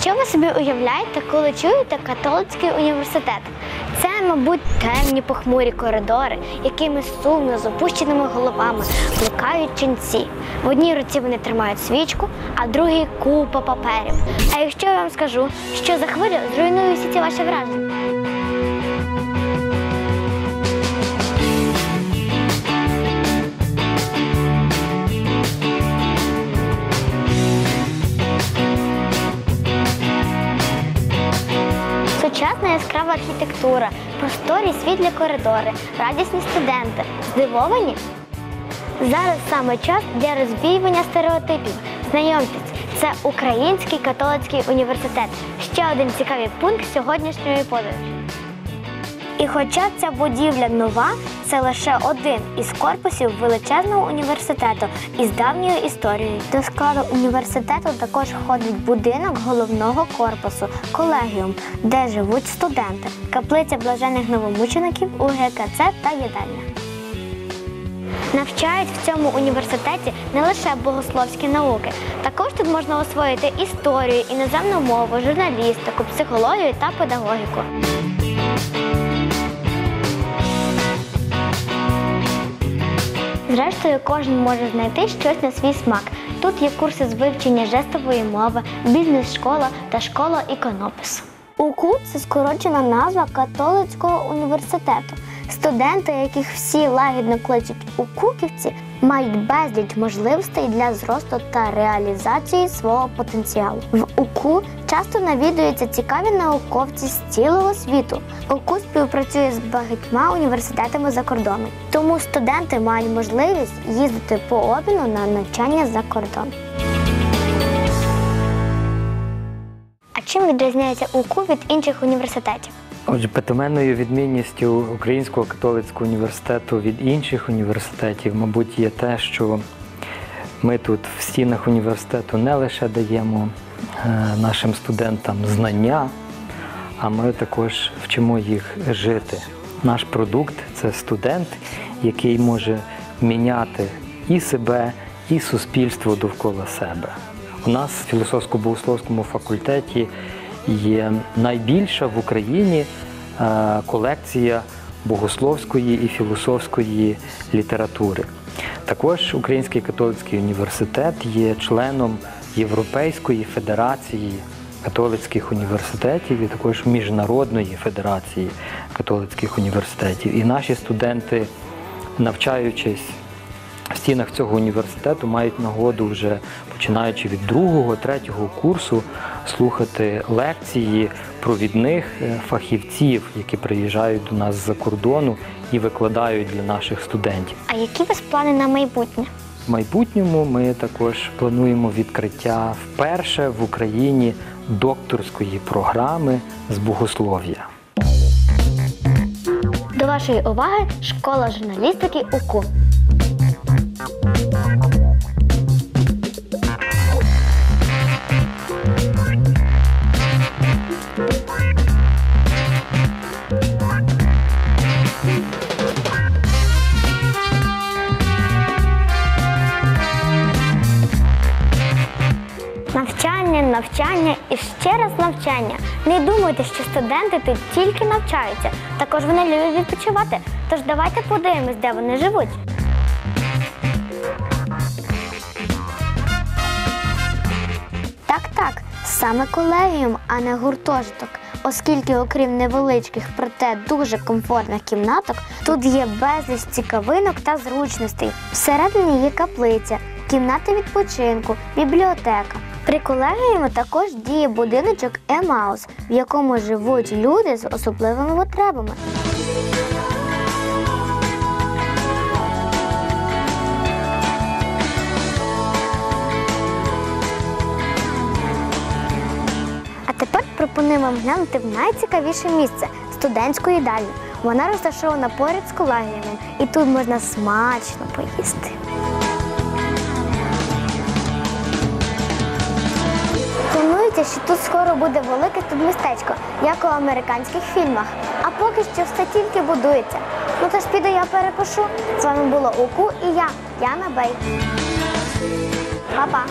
Що ви собі уявляєте, коли чуєте католицький університет? Це, мабуть, темні похмурі коридори, якими сумно з опущеними головами блукають ченці. В одній руці вони тримають свічку, а в другій купа паперів. А якщо я вам скажу, що за хвилю зруйную всі ці ваші враження? Сучасна яскрава архітектура, просторі світлі коридори, радісні студенти. Здивовані? Зараз саме час для розвіювання стереотипів. Знайомтесь, це Український католицький університет. Ще один цікавий пункт сьогоднішньої подорожі. І хоча ця будівля нова, це лише один із корпусів величезного університету із давньою історією. До складу університету також входить будинок головного корпусу, колегіум, де живуть студенти, каплиця блажених новомучеників, УГКЦ та їдальня. Навчають в цьому університеті не лише богословські науки. Також тут можна освоїти історію, іноземну мову, журналістику, психологію та педагогіку. Зрештою, кожен може знайти щось на свій смак. Тут є курси з вивчення жестової мови, бізнес-школа та школа іконопису. УКУ це скорочена назва католицького університету. Студенти, яких всі лагідно кличуть укуківці, мають безліч можливостей для зросту та реалізації свого потенціалу. В УКУ часто навідуються цікаві науковці з цілого світу. УКУ співпрацює з багатьма університетами за кордоном, тому студенти мають можливість їздити по обміну на навчання за кордон. А чим відрізняється УКУ від інших університетів? Отже, питоменною відмінністю Українського католицького університету від інших університетів, мабуть, є те, що ми тут в стінах університету не лише даємо е, нашим студентам знання, а ми також вчимо їх жити. Наш продукт це студент, який може міняти і себе, і суспільство довкола себе. У нас в філософсько-богословському факультеті є найбільша в Україні е, колекція богословської і філософської літератури. Також Український католицький університет є членом Європейської федерації католицьких університетів і також Міжнародної федерації католицьких університетів. І наші студенти, навчаючись в стінах цього університету мають нагоду вже починаючи від другого, третього курсу слухати лекції провідних е, фахівців, які приїжджають до нас з-за кордону і викладають для наших студентів. А які у вас плани на майбутнє? В майбутньому ми також плануємо відкриття вперше в Україні докторської програми з богослов'я. До вашої уваги школа журналістики УКУ. Навчання, і ще раз навчання. Не думайте, що студенти тут тільки навчаються. Також вони люблять відпочивати. Тож давайте подивимось, де вони живуть. Так, так, саме колегіум, а не гуртожиток. Оскільки, окрім невеличких, проте дуже комфортних кімнаток, тут є безліч цікавинок та зручностей. Всередині є каплиця, кімната відпочинку, бібліотека. При колегіумі також діє будиночок Емаус, в якому живуть люди з особливими потребами. А тепер пропонуємо глянути в найцікавіше місце студентську їдальню. Вона розташована поряд з колегіумом, і тут можна смачно поїсти. Планується, що тут скоро буде велике тут містечко, як у американських фільмах. А поки що все тільки будується. Ну тож піду я перепишу. З вами була УКУ і я, Яна Бей. Па-па!